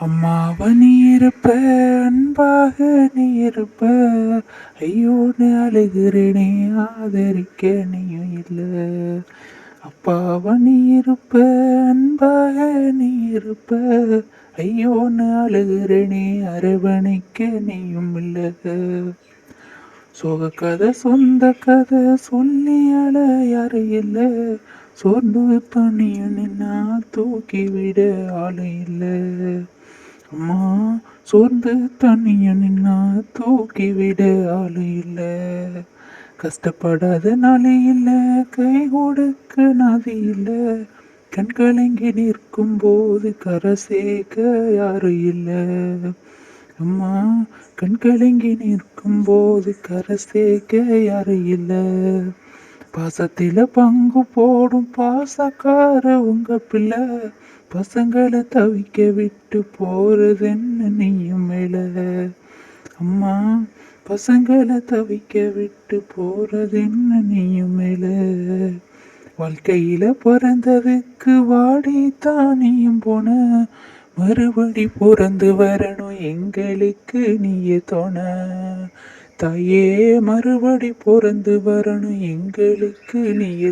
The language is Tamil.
அம்மாவ நீ இருப்ப அன்பாக நீ இருப்ப. ஐயோன்னு அழுகிறேனே ஆதரிக்க நீயும் இல்லை. அப்பாவ நீ இருப்ப அன்பாக நீ இருப்ப. ஐயோன்னு அழுகிறேனே அரவணைக்க நீயும் இல்லை. சோக கதை சொந்த கதை சொல்லி அழ யாரும் இல்லை. சோர்ந்து பணியும் நின்னா தூக்கி விட ஆளு இல்லை. அம்மா சோர்ந்து தண்ணிய நின்னா தூக்கி விட ஆளு இல்லை. கஷ்டப்படாத நாளே இல்லை கை கொடுக்க நாதி இல்லை. கண்கலங்கி நிற்கும் போது கரை சேர்க்க யாரும் இல்லை. அம்மா கண்கலங்கி நிற்கும் போது கரை சேர்க்க யாரும் இல்லை. பாசத்தில பங்கு போடும் பாசக்கார உங்க பிள்ளை. பசங்களை தவிக்க விட்டு போறது என்ன நீயும் மேல அம்மா பசங்களை தவிக்க விட்டு போறது என்ன நீயும் மேல வாழ்க்கையில பிறந்ததுக்கு வாடி தானியும் போன. மறுபடி பிறந்து வரணும் எங்களுக்கு நீயே தோண தாயே மறுபடி பிறந்து வரணும் எங்களுக்கு நீயே